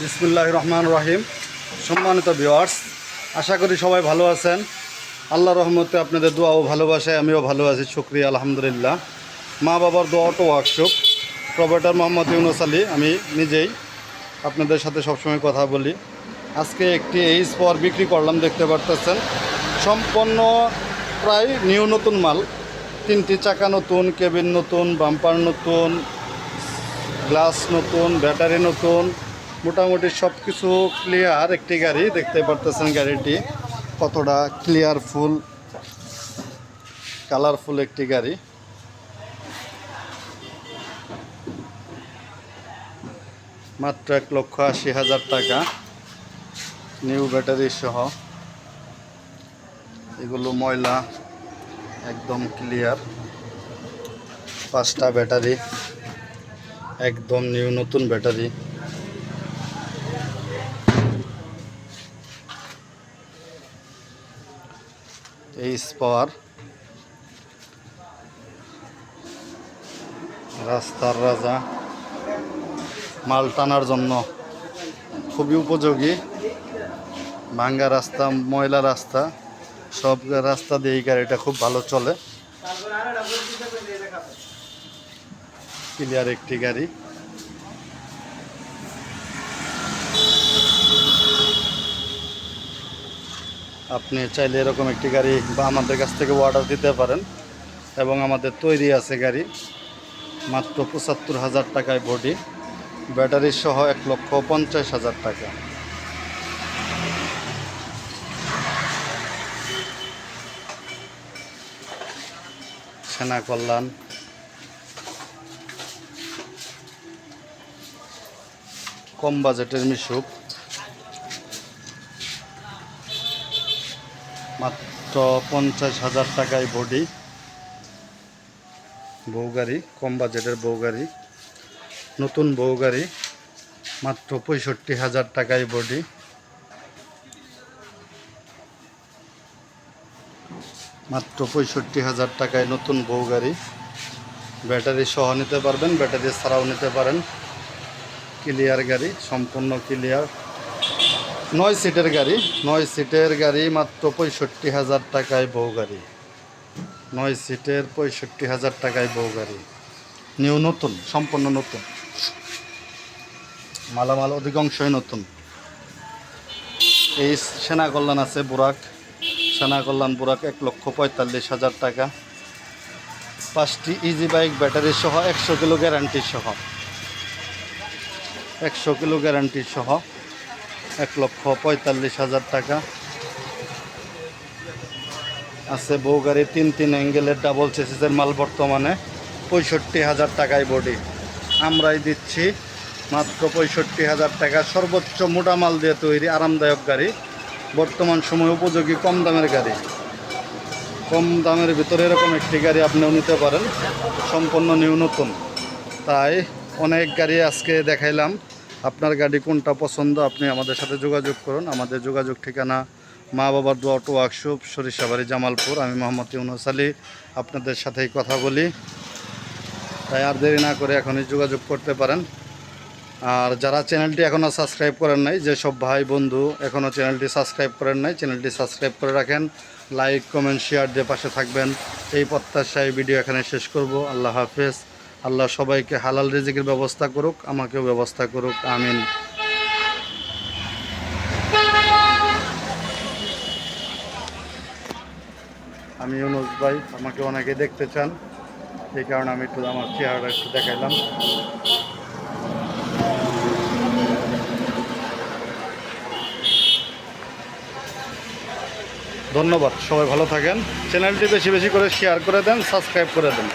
বিসমুল্লাহ রহমান রহিম। সম্মানিত ভিওয়ার্স আশা করি সবাই ভালো আছেন। আল্লাহ রহমতে আপনাদের দোয়া ও ভালোবাসায় আমিও ভালো আছি, শুক্রিয়া, আলহামদুলিল্লাহ। মা বাবার দোয়া auto workshop provider Mohammad Yunus Ali, আমি নিজেই আপনাদের সাথে সবসময় কথা বলি। আজকে একটি এইচ পাওয়ার বিক্রি করলাম, দেখতে পারতেছেন। সম্পন্ন প্রায় নিউ নতুন মাল। তিনটি চাকা নতুন কেবিন নতুন বাম্পার নতুন গ্লাস নতুন ব্যাটারি নতুন মোটামুটি সব কিছু ক্লিয়ার একটি গাড়ি, দেখতে পারতেছেন গাড়িটি কতটা ক্লিয়ারফুল কালারফুল একটি গাড়ি। মাত্র এক লক্ষ আশি হাজার টাকা নিউ ব্যাটারি সহ। এগুলো ময়লা একদম ক্লিয়ার পাঁচটা ব্যাটারি একদম নিউ নতুন ব্যাটারি এইচ পাওয়ার রাস্তার রাজা মাল টানার জন্য খুবই উপযোগী। ভাঙ্গা রাস্তা, ময়লা রাস্তা, সব রাস্তা দিয়ে এই গাড়িটা খুব ভালো চলে। ক্লিয়ার একটি গাড়ি। আপনি চাইলে এরকম একটি গাড়ি বা আমাদের কাছ থেকে অর্ডার দিতে পারেন এবং আমাদের তৈরি আছে গাড়ি মাত্র পঁচাত্তর হাজার টাকায় বডি ব্যাটারি সহ এক লক্ষ পঞ্চাশ হাজার টাকা। সেনা কল্যাণ। কম বাজেটের মিশুক। মাত্র পঞ্চাশ হাজার টাকায় বডি। বউ গাড়ি, কম বাজেটের বউ গাড়ি। নতুন বউ গাড়ি, মাত্র পঁয়ষট্টি হাজার টাকায় বডি। মাত্র পঁয়ষট্টি হাজার টাকায় নতুন বউ গাড়ি। ব্যাটারি সহ নিতে পারবেন, ব্যাটারি ছাড়াও নিতে পারেন। ক্লিয়ার গাড়ি, সম্পূর্ণ ক্লিয়ার। নয় সিটের গাড়ি, নয় সিটের গাড়ি মাত্র পঁয়ষট্টি হাজার টাকায় বউ গাড়ি। নয় সিটের পঁয়ষট্টি হাজার টাকায় বউ গাড়ি। নিউ, নতুন, সম্পূর্ণ নতুন। মালামাল অধিকাংশই নতুন। এই সেনা কল্যাণ আছে বুরাক। সেনা কল্যাণ বুরাক এক লক্ষ পঁয়তাল্লিশ হাজার টাকা। পাঁচটি ইজি বাইক ব্যাটারি সহ একশো কিলো গ্যারান্টি সহ। একশো কিলো গ্যারান্টি সহ এক লক্ষ পঁয়তাল্লিশ হাজার টাকা। আছে বউ গাড়ি, তিন তিন অ্যাঙ্গেলের ডাবল চেসিসের মাল বর্তমানে। পঁয়ষট্টি হাজার টাকায় বডি আমরাই দিচ্ছি মাত্র পঁয়ষট্টি হাজার টাকা। সর্বোচ্চ মোটা মাল দিয়ে তৈরি আরামদায়ক গাড়ি। বর্তমান সময় উপযোগী কম দামের গাড়ি। কম দামের ভিতরে এরকম একটি গাড়ি আপনিও নিতে পারেন। সম্পূর্ণ নিউ নতুন। তাই অনেক গাড়ি আজকে দেখাইলাম। আপনার গাড়ি কোনটা পছন্দ আপনি আমাদের সাথে যোগাযোগ করুন। আমাদের যোগাযোগ ঠিকানা মা বাবার দোয়া অটো ওয়ার্কশপ, সরিষাবাড়ি, জামালপুর। আমি মোহাম্মদ ইউনুস আলী, আপনাদের সাথেই কথা বলি। তাই আর দেরি না করে এখনই যোগাযোগ করতে পারেন। আর যারা চ্যানেলটি এখনও সাবস্ক্রাইব করেন নাই যেসব ভাই, বন্ধু এখনও চ্যানেলটি সাবস্ক্রাইব করেন নাই, চ্যানেলটি সাবস্ক্রাইব করে রাখেন। লাইক, কমেন্ট, শেয়ার দিয়ে পাশে থাকবেন। এই প্রত্যাশায় ভিডিও এখানে শেষ করব। আল্লাহ হাফেজ। আল্লাহ সবাইকে হালাল রিজিকের ব্যবস্থা করুক, আমাকেও ব্যবস্থা করুক, আমিন। আমি অনুজ ভাই, আমাকে অনেকে দেখতে চান, এই কারণে আমি একটু আমার চেহারাটা একটু দেখাইলাম। ধন্যবাদ, সবাই ভালো থাকেন। চ্যানেলটি বেশি বেশি করে শেয়ার করে দেন সাবস্ক্রাইব করে দেন।